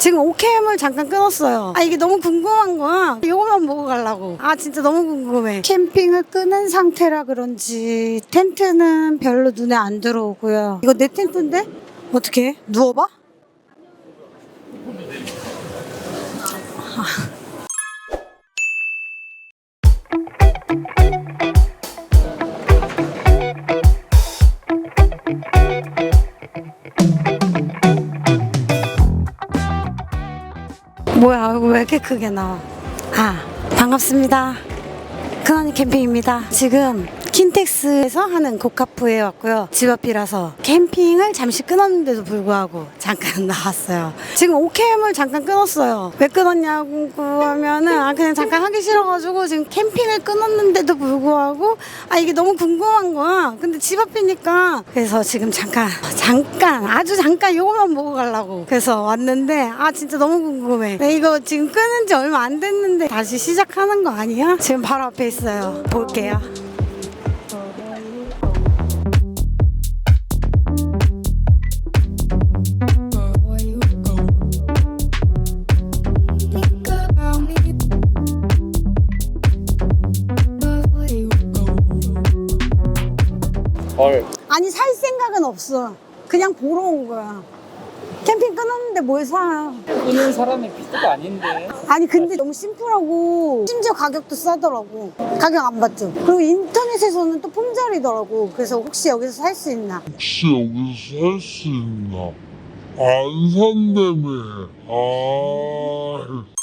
지금 오케이을 잠깐 끊었어요. 아 이게 너무 궁금한 거야. 이거만 보고 가려고. 아 진짜 너무 궁금해. 캠핑을 끄는 상태라 그런지 텐트는 별로 눈에 안 들어오고요. 이거 내 텐트인데? 어떻게? 누워봐? 뭐야 왜 이렇게 크게 나와? 아 반갑습니다. 큰언니 캠핑입니다. 지금 킨텍스에서 하는 고카프에 왔고요. 집 앞이라서 캠핑을 잠시 끊었는데도 불구하고 잠깐 나왔어요. 지금 오케이을 잠깐 끊었어요. 왜 끊었냐고 하면은 아 그냥 잠깐 하기 싫어가지고 지금 캠핑을 끊었는데도 불구하고 아 이게 너무 궁금한 거야. 근데 집 앞이니까. 그래서 지금 잠깐 잠깐 아주 잠깐 요거만 보고 가려고. 그래서 왔는데 아 진짜 너무 궁금해. 네, 이거 지금 끄는 지 얼마 안 됐는데 다시 시작하는 거 아니야? 지금 바로 앞에 있어요. 볼게요 없어 그냥 보러 온 거야 캠핑 끊었는데 뭘 사? 끄는 사람의 피드가 아닌데. 아니 근데 너무 심플하고 심지어 가격도 싸더라고 가격 안 받죠 그리고 인터넷에서는 또 품절이더라고 그래서 혹시 여기서 살 수 있나 혹시 여기서 살 수 있나? 안 산다며. 아.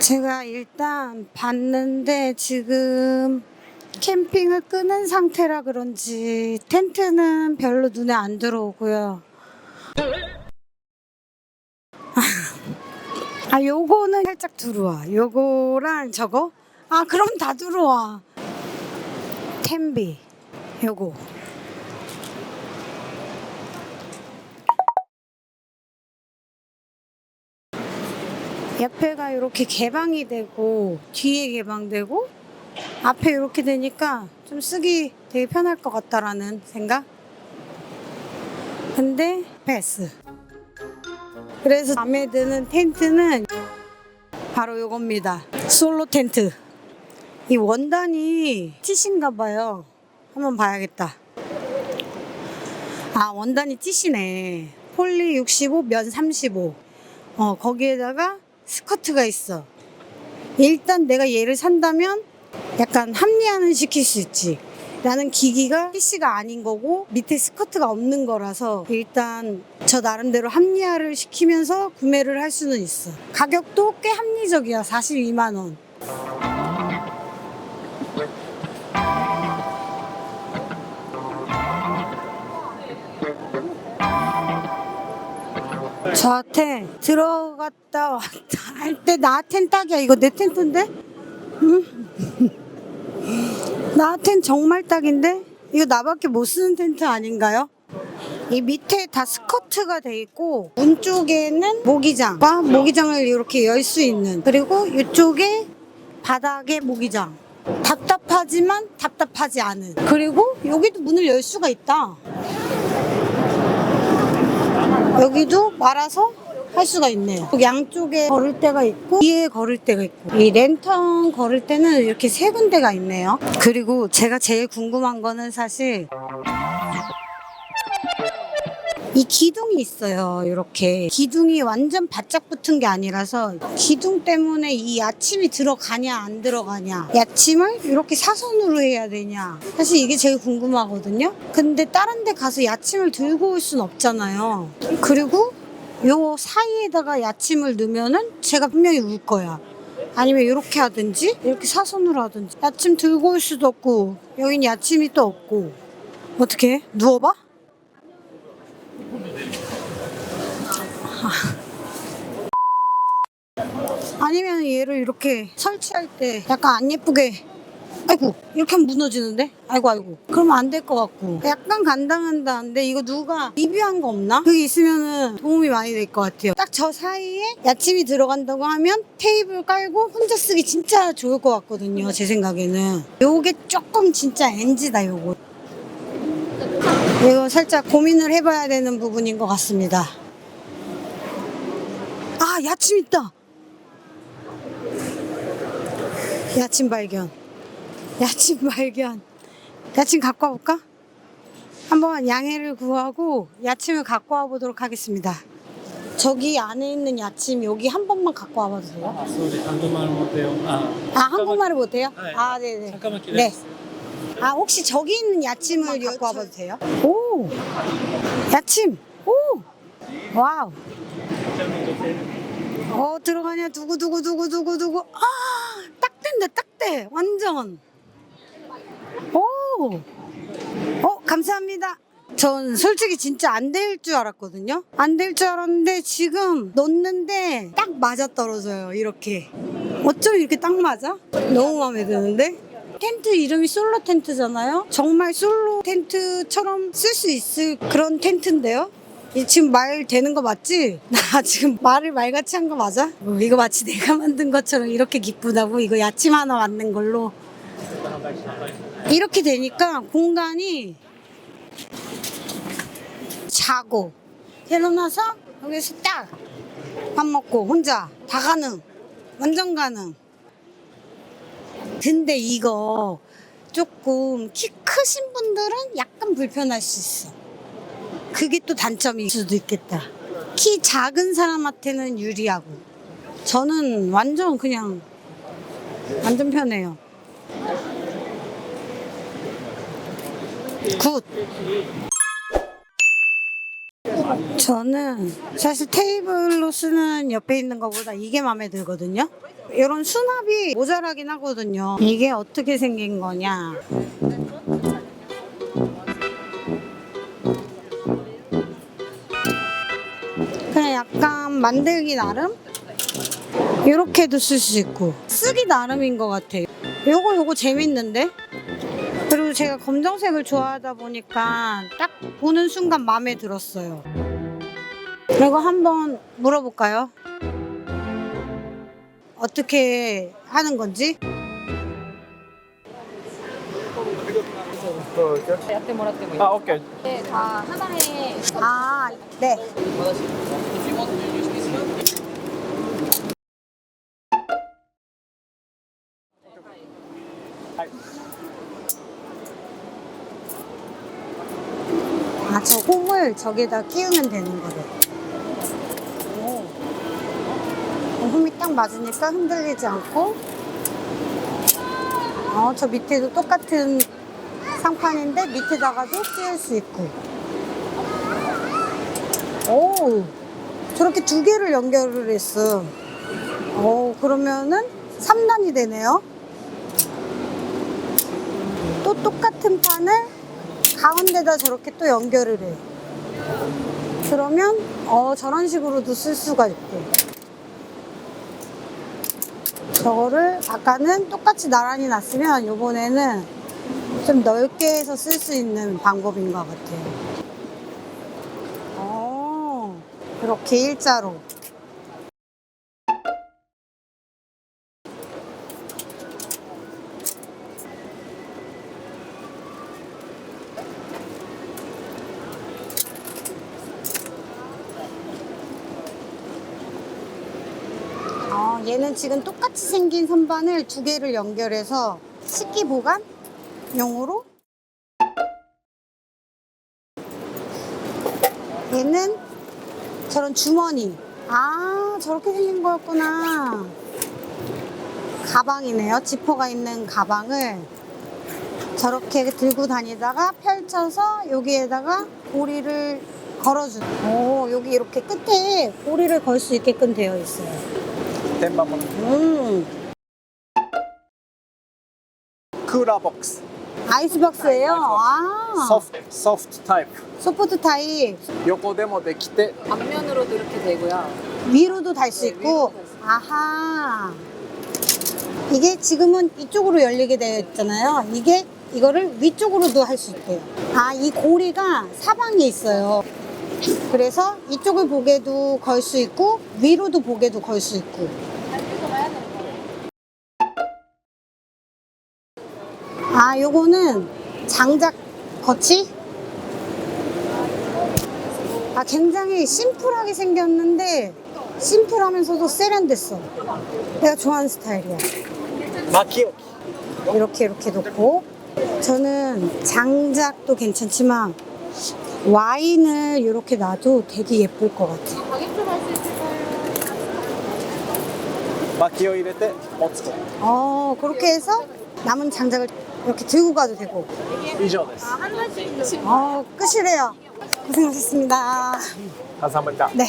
제가 일단 봤는데 지금 캠핑을 끄는 상태라 그런지 텐트는 별로 눈에 안 들어오고요. 아, 요거는 살짝 들어와. 요거랑 저거? 아, 그럼 다 들어와. 텐비. 요거. 옆에가 이렇게 개방이 되고 뒤에 개방되고 앞에 이렇게 되니까 좀 쓰기 되게 편할 것 같다라는 생각. 근데 패스. 그래서 마음에 드는 텐트는 바로 이겁니다. 솔로 텐트. 이 원단이 티신가 봐요. 한번 봐야겠다. 아 원단이 티시네. 폴리 65, 면 35. 어 거기에다가 스커트가 있어. 일단 내가 얘를 산다면 약간 합리화는 시킬 수 있지. 나는 기기가 PC가 아닌 거고 밑에 스커트가 없는 거라서 일단 저 나름대로 합리화를 시키면서 구매를 할 수는 있어. 가격도 꽤 합리적이야. 42만 원. 저한테 들어갔다 왔다 할 때 나한텐 딱이야. 이거 내 텐트인데? 응? 나한텐 정말 딱인데? 이거 나밖에 못 쓰는 텐트 아닌가요? 이 밑에 다 스커트가 돼 있고 문 쪽에는 모기장과 모기장을 이렇게 열 수 있는 그리고 이쪽에 바닥에 모기장 답답하지만 답답하지 않은 그리고 여기도 문을 열 수가 있다 여기도 말아서 할 수가 있네요. 양쪽에 걸을 때가 있고 뒤에 걸을 때가 있고 이 랜턴 걸을 때는 이렇게 세 군데가 있네요. 그리고 제가 제일 궁금한 거는 사실 이 기둥이 있어요. 이렇게 기둥이 완전 바짝 붙은 게 아니라서 기둥 때문에 이 야침이 들어가냐 안 들어가냐 야침을 이렇게 사선으로 해야 되냐 사실 이게 제일 궁금하거든요. 근데 다른 데 가서 야침을 들고 올 순 없잖아요. 그리고 요 사이에다가 야침을 넣으면은 제가 분명히 울 거야. 아니면 이렇게 하든지 이렇게 사선으로 하든지 야침 들고 올 수도 없고 여긴 야침이 또 없고 어떻게 해? 누워봐? 아니면 얘를 이렇게 설치할 때 약간 안 예쁘게 아이고 이렇게 하면 무너지는데? 아이고 아이고. 그러면 안 될 것 같고. 약간 간당한다는데 이거 누가 리뷰한 거 없나? 그게 있으면은 도움이 많이 될 것 같아요. 딱 저 사이에 야침이 들어간다고 하면 테이블 깔고 혼자 쓰기 진짜 좋을 것 같거든요 제 생각에는. 요게 조금 진짜 NG다 요거. 이거 살짝 고민을 해봐야 되는 부분인 것 같습니다. 아 야침 있다 야침 발견 야침 발견. 야침 갖고 와볼까? 한번 양해를 구하고 야침을 갖고 와보도록 하겠습니다. 저기 안에 있는 야침 여기 한 번만 갖고 와봐도 돼요? 아, 소리 한국말 못해요. 아, 아 한국말을 못해요? 네. 아 네네. 잠깐만 네. 기다려주세요. 아 혹시 저기 있는 야침을 갖고 와봐도 돼요? 오 야침 오 와우 어 들어가냐 두구 두구 두구 두구 두구 아딱 된다 딱돼 완전 오 어, 감사합니다. 전 솔직히 진짜 안 될 줄 알았거든요. 안 될 줄 알았는데 지금 넣는데 딱 맞아 떨어져요. 이렇게. 어쩜 이렇게 딱 맞아? 너무 마음에 드는데? 텐트 이름이 솔로 텐트잖아요. 정말 솔로 텐트처럼 쓸 수 있을 그런 텐트인데요. 이 지금 말 되는 거 맞지? 나 지금 말을 말같이 한 거 맞아? 어, 이거 마치 내가 만든 것처럼 이렇게 기쁘다고? 이거 야침 하나 만든 걸로? 이렇게 되니까 공간이 자고 일어나서 여기서 딱 밥 먹고 혼자 다 가능. 완전 가능. 근데 이거 조금 키 크신 분들은 약간 불편할 수 있어 그게 또 단점일 수도 있겠다 키 작은 사람한테는 유리하고 저는 완전 그냥 완전 편해요 굿. 저는 사실 테이블로 쓰는 옆에 있는 것보다 이게 마음에 들거든요. 이런 수납이 모자라긴 하거든요. 이게 어떻게 생긴 거냐. 만들기 나름? 이렇게도 쓸 수 있고 쓰기 나름인 것 같아요. 요거 요거 재밌는데? 그리고 제가 검정색을 좋아하다 보니까 딱 보는 순간 마음에 들었어요. 이거 한번 물어볼까요? 어떻게 하는 건지? やってもらってもいいあ、オッケー。であ花へ 아, 네. 아, 저 홈을 저기에다 끼우면 되는 거래. 오. 어, 홈이 딱 맞으니까 흔들리지 않고. 어, 저 밑에도 똑같은 상판인데 밑에다가도 끼울 수 있고. 오, 저렇게 두 개를 연결을 했어. 오, 그러면은 3단이 되네요. 또 똑같은 판을 가운데다 저렇게 또 연결을 해. 그러면 어 저런 식으로도 쓸 수가 있대. 저거를 아까는 똑같이 나란히 놨으면 이번에는 좀 넓게 해서 쓸 수 있는 방법인 것 같아요. 어, 이렇게 일자로. 어, 얘는 지금 똑같이 생긴 선반을 두 개를 연결해서 식기 보관용으로. 얘는 저런 주머니. 아 저렇게 생긴 거였구나. 가방이네요. 지퍼가 있는 가방을 저렇게 들고 다니다가 펼쳐서 여기에다가 고리를 걸어주는. 오 여기 이렇게 끝에 고리를 걸 수 있게끔 되어 있어요 tenpamon 음. 아이스박스예요. 아 soft soft 소프트 타입 요거 데모 데きて 앞면으로도 이렇게 되고요. 위로도 달 수 네, 있고 위로도 달수 있고. 아하 이게 지금은 이쪽으로 열리게 되어 있잖아요. 이게 이거를 위쪽으로도 할 수 있대요. 아 이 고리가 사방에 있어요. 그래서 이쪽을 보게도 걸 수 있고 위로도 보게도 걸 수 있고. 아, 요거는 장작 거치? 아, 굉장히 심플하게 생겼는데 심플하면서도 세련됐어. 내가 좋아하는 스타일이야. 마키오키. 이렇게 이렇게 놓고 저는 장작도 괜찮지만 와인을 이렇게 놔도 되게 예쁠 것 같아. 薪を入れて持つと 어, 그렇게 해서 남은 장작을 이렇게 들고 가도 되고. 以上です 어, 끝이래요. 고생하셨습니다. 감사합니다 네.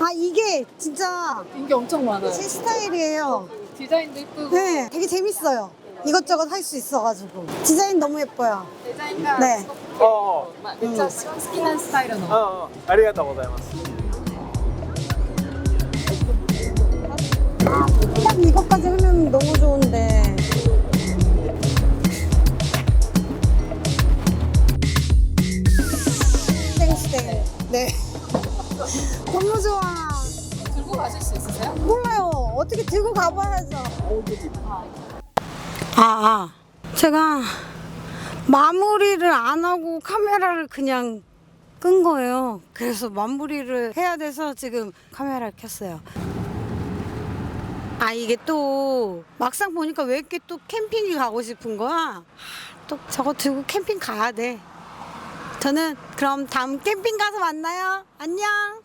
아, 이게 진짜 인기 엄청 많아요. 제 스타일이에요. 디자인도 이쁘고 네, 되게 재밌어요. 이것저것 할 수 있어가지고. 디자인 너무 예뻐요. 디자인가 네. ああ 진짜好きなスタイルのああありがとうございます 딱 이것까지 하면 너무 좋은데. 땡스땡. 네. 너무 좋아. 들고 가실 수 있으세요? 몰라요. 어떻게 들고 가봐야죠. 아, 아. 제가 마무리를 안 하고 카메라를 그냥 끈 거예요. 그래서 마무리를 해야 돼서 지금 카메라를 켰어요. 아, 이게 또 막상 보니까 왜 이렇게 또 캠핑이 가고 싶은 거야? 하, 또 저거 들고 캠핑 가야 돼. 저는 그럼 다음 캠핑 가서 만나요. 안녕.